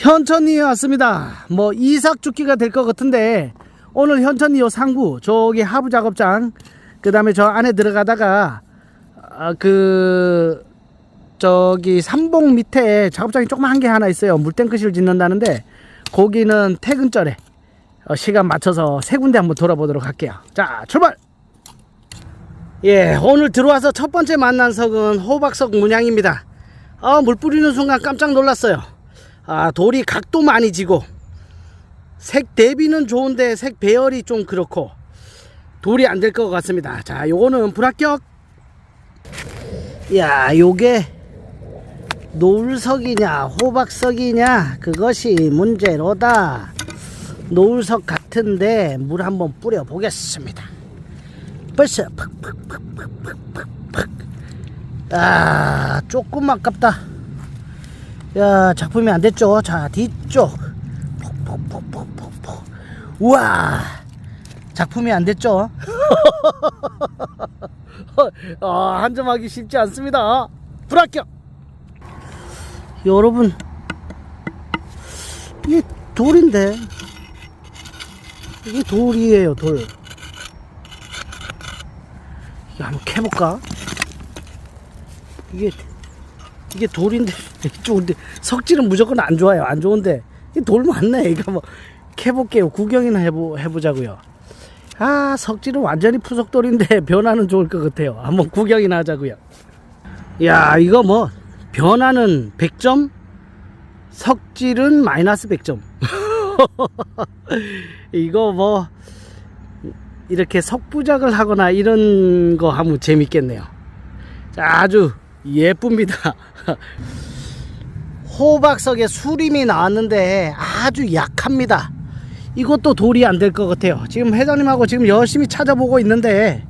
현천리에 왔습니다. 뭐 이삭 죽기가 될 것 같은데 오늘 현천리 요 상부 저기 하부 작업장 그 다음에 저 안에 들어가다가 아, 그 저기 삼봉 밑에 작업장이 조그만 게 하나 있어요. 물탱크실 짓는다는데 거기는 퇴근절에 어, 시간 맞춰서 세 군데 한번 돌아보도록 할게요. 자 출발. 예 오늘 들어와서 첫 번째 만난 석은 호박석 문양입니다. 아, 물 뿌리는 순간 깜짝 놀랐어요. 아, 돌이 각도 많이 지고 색 대비는 좋은데 색 배열이 좀 그렇고 돌이 안 될 것 같습니다. 자, 요거는 불합격. 야, 요게 노을석이냐 호박석이냐 그것이 문제로다. 노을석 같은데 물 한번 뿌려 보겠습니다. 벌써 팍팍팍팍팍팍 아 조금 아깝다 야 작품이 안 됐죠? 자 뒤쪽. 폭폭폭폭폭폭. 우와. 작품이 안 됐죠? 아, 한점하기 쉽지 않습니다. 불합격! 여러분 이게 돌인데? 이게 돌이에요 돌. 이거 한번 캐볼까? 이게 이게 돌인데 좋은데 석질은 무조건 안 좋아요. 안 좋은데 이 돌 맞네. 이거 뭐 캐볼게요. 구경이나 해보, 해보자고요. 아 석질은 완전히 푸석돌인데 변화는 좋을 것 같아요. 한번 구경이나 하자고요. 야 이거 뭐 변화는 100점 석질은 마이너스 100점. 이거 뭐 이렇게 석부작을 하거나 이런 거 하면 재밌겠네요. 자, 아주 예쁩니다. 호박석에 수림이 나왔는데 아주 약합니다. 이것도 돌이 안 될 것 같아요. 지금 회장님하고 지금 열심히 찾아보고 있는데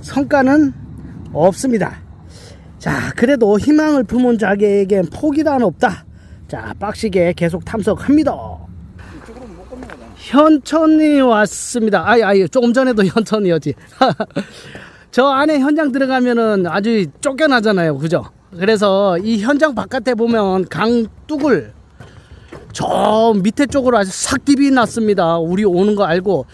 성과는 없습니다. 자, 그래도 희망을 품은 자에겐 포기란 없다. 자, 빡시게 계속 탐색합니다. 현천이 왔습니다. 아이, 아이, 조금 전에도 현천이었지. 저 안에 현장 들어가면은 아주 쫓겨나잖아요. 그죠? 그래서 이 현장 바깥에 보면 강둑을 저 밑에 쪽으로 아주 싹 디비 났습니다. 우리 오는 거 알고.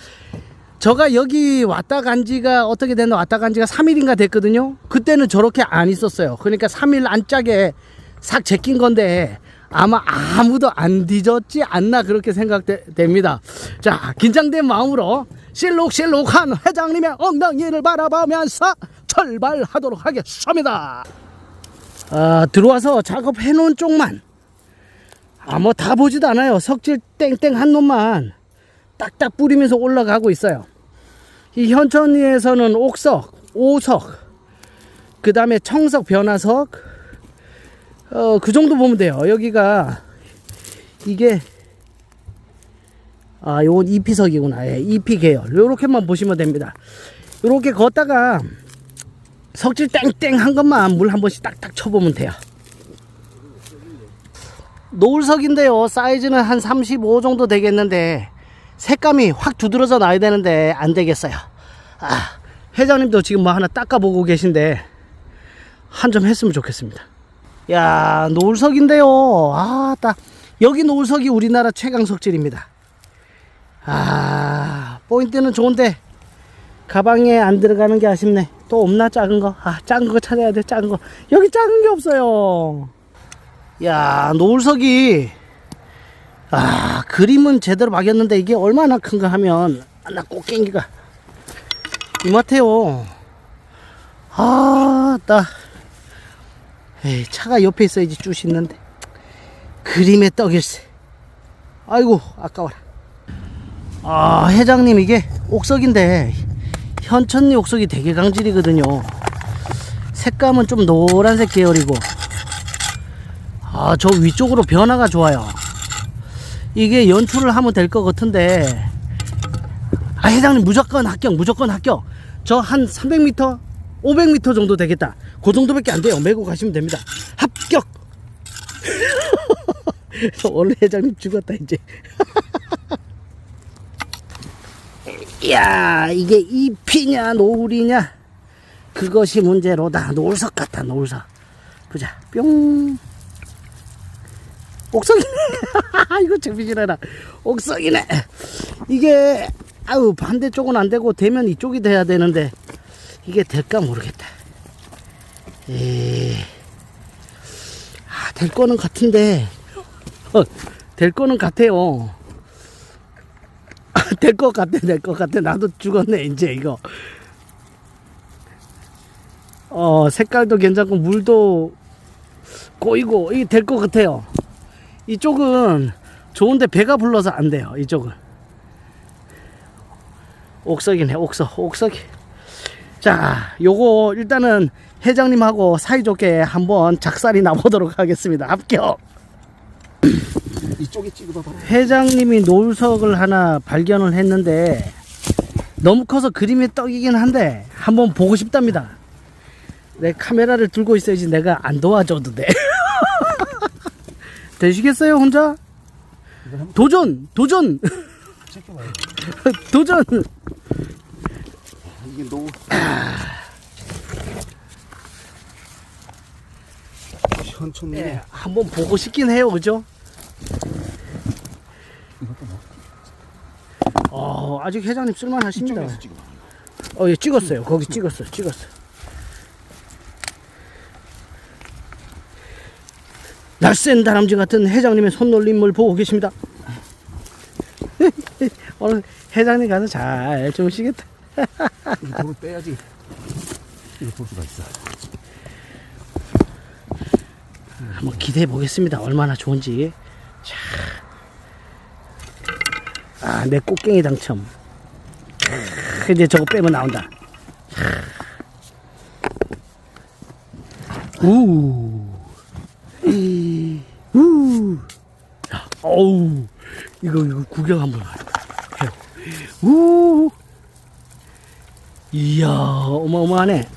저가 여기 왔다 간 지가 어떻게 됐나 왔다 간 지가 3일인가 됐거든요. 그때는 저렇게 안 있었어요. 그러니까 3일 안짝에 싹 제낀 건데 아마 아무도 안 뒤졌지 않나 그렇게 생각됩니다. 자, 긴장된 마음으로 실룩실룩한 회장님의 엉덩이를 바라보면서 출발하도록 하겠습니다. 아, 들어와서 작업해 놓은 쪽만 아, 뭐 다 보지도 않아요. 석질 땡땡 한 놈만 딱딱 뿌리면서 올라가고 있어요. 이 현천리에서는 옥석, 오석, 그 다음에 청석, 변화석, 어, 그 정도 보면 돼요. 여기가 이게 아, 요건 EP석이구나. 예, EP 계열. 요렇게만 보시면 됩니다. 요렇게 걷다가 석질 땡땡 한 것만 물 한 번씩 딱딱 쳐보면 돼요. 노을석인데요. 사이즈는 한 35 정도 되겠는데 색감이 확 두드러져 나야 되는데 안 되겠어요. 아, 회장님도 지금 뭐 하나 닦아보고 계신데 한 점 했으면 좋겠습니다. 야, 노을석인데요. 아, 딱 여기 노을석이 우리나라 최강 석질입니다. 아, 포인트는 좋은데 가방에 안 들어가는 게 아쉽네. 또 없나 작은 거? 아, 작은 거 찾아야 돼. 작은 거. 여기 작은 게 없어요. 야, 노을석이 아, 그림은 제대로 막였는데 이게 얼마나 큰가 하면 나 꽃갱이가 이마태요. 아, 나 에이, 차가 옆에 있어야지 쭈시 있는데 그림의 떡일세. 아이고, 아까워라. 아, 회장님 이게 옥석인데 현천리 옥석이 되게 강질이거든요. 색감은 좀 노란색 계열이고 아, 저 위쪽으로 변화가 좋아요. 이게 연출을 하면 될 것 같은데 아, 회장님 무조건 합격, 무조건 합격. 저 한 300m, 500m 정도 되겠다. 그 정도밖에 안 돼요. 메고 가시면 됩니다. 합격! 오늘 회장님 죽었다, 이제. 야 이게 잎이냐 노을이냐 그것이 문제로다 노을석 같다 노을석 보자 뿅 옥석이네. 이거 정비지라라. 옥석이네. 이게 아우 반대쪽은 안 되고 되면 이쪽이 돼야 되는데 이게 될까 모르겠다. 에. 아, 될 거는 같은데. 어, 될 거는 같아요. 될것 같아, 될 것 같아. 나도 죽었네, 이제 이거. 어, 색깔도 괜찮고, 물도 꼬이고, 이게 될 것 같아요. 이쪽은 좋은데 배가 불러서 안 돼요, 이쪽은. 옥석이네, 옥석, 옥석이. 자, 요거 일단은 회장님하고 사이좋게 한번 작살이 나보도록 하겠습니다. 합격! 이쪽에 찍어봐. 회장님이 노을석을 하나 발견을 했는데 너무 커서 그림이 떡이긴 한데 한번 보고 싶답니다. 내 카메라를 들고 있어야지 내가 안 도와줘도 돼. 되시겠어요 혼자? 도전! 도전! 도전! 이게 노. 현천네. 네, 한번 보고 싶긴 해요, 그죠? 어, 아직 회장님 쓸만하십니다. 이쪽에서 찍어봐. 어, 예, 찍었어요. 거기 찍었어요. 찍었어요. 날쌘 다람쥐 같은 회장님의 손놀림을 보고 계십니다. 오늘 회장님 가서 잘 주무시겠다. 이 돌을 빼야지. 이거 볼 수가 있어. 한번 기대해 보겠습니다. 얼마나 좋은지. 자. 아, 내 꽃갱이 당첨. 크, 이제 저거 빼면 나온다. 우. 이. 우. 자, 어우. 이거, 이거 구경 한번 해요. 우. 이야, 어마어마하네.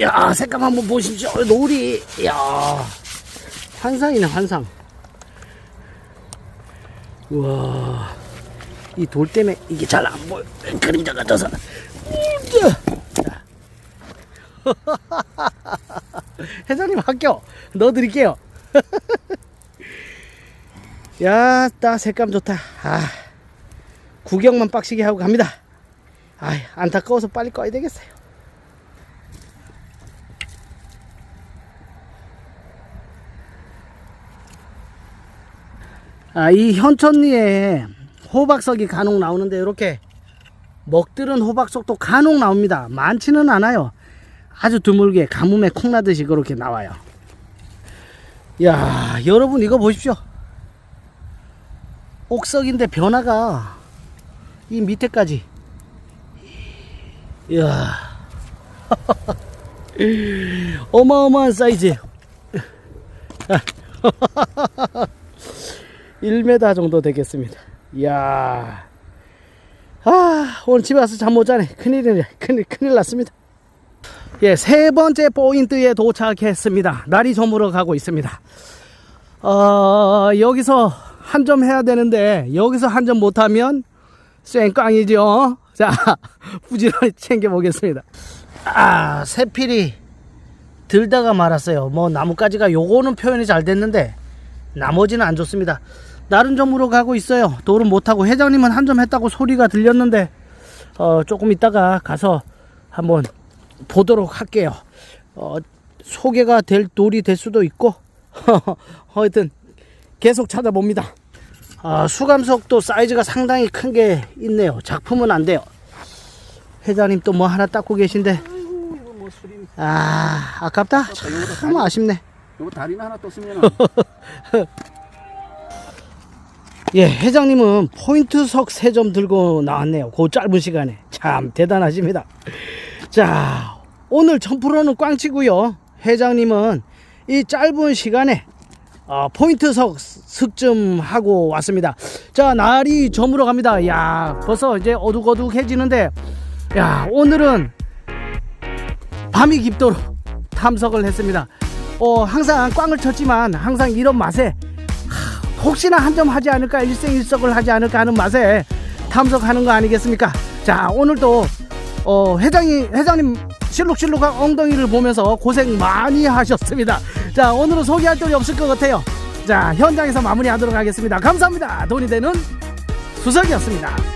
야, 색감 한번 보십시오. 노을이, 야 환상이네, 환상. 우와, 이 돌 때문에 이게 잘 안 보여. 그림자가 져서. 자. 회장님 합격 넣어드릴게요. 야, 따 색감 좋다. 아, 구경만 빡시게 하고 갑니다. 아, 안타까워서 빨리 꺼야 되겠어요. 아, 이 현천리에 호박석이 간혹 나오는데 이렇게 먹들은 호박석도 간혹 나옵니다. 많지는 않아요. 아주 드물게 가뭄에 콩나듯이 그렇게 나와요. 야, 여러분 이거 보십시오. 옥석인데 변화가 이 밑에까지. 이야. 어마어마한 사이즈. 1m 정도 되겠습니다. 이야. 아, 오늘 집에 와서 잠 못 자네. 큰일이네. 큰일, 큰일 났습니다. 예, 세 번째 포인트에 도착했습니다. 날이 저물어 가고 있습니다. 어, 여기서 한 점 해야 되는데, 여기서 한 점 못하면 쌩꽝이죠. 자, 부지런히 챙겨보겠습니다. 아, 새필이 들다가 말았어요. 뭐, 나뭇가지가 요거는 표현이 잘 됐는데, 나머지는 안 좋습니다. 나름 점으로 가고 있어요. 돌은 못하고 회장님은 한 점 했다고 소리가 들렸는데 어, 조금 있다가 가서 한번 보도록 할게요. 어, 소개가 될 돌이 될 수도 있고 하여튼 계속 찾아봅니다. 아, 수감석도 사이즈가 상당히 큰 게 있네요. 작품은 안 돼요. 회장님 또 뭐 하나 닦고 계신데. 아 아깝다. 참 아쉽네. 이거 다리나 하나 떴으면 예, 회장님은 포인트석 세 점 들고 나왔네요. 그 짧은 시간에. 참 대단하십니다. 자, 오늘 1000%는 꽝치고요. 회장님은 이 짧은 시간에 어, 포인트 석 득점하고 왔습니다. 자, 날이 저물어 갑니다. 야, 벌써 이제 어둑어둑해지는데, 야, 오늘은 밤이 깊도록 탐석을 했습니다. 어, 항상 꽝을 쳤지만 항상 이런 맛에 혹시나 한 점 하지 않을까 일생일석을 하지 않을까 하는 맛에 탐석하는 거 아니겠습니까? 자 오늘도 어, 회장이 회장님 실룩실룩한 엉덩이를 보면서 고생 많이 하셨습니다. 자 오늘은 소개할 돌이 없을 것 같아요. 자 현장에서 마무리하도록 하겠습니다. 감사합니다. 돈이 되는 수석이었습니다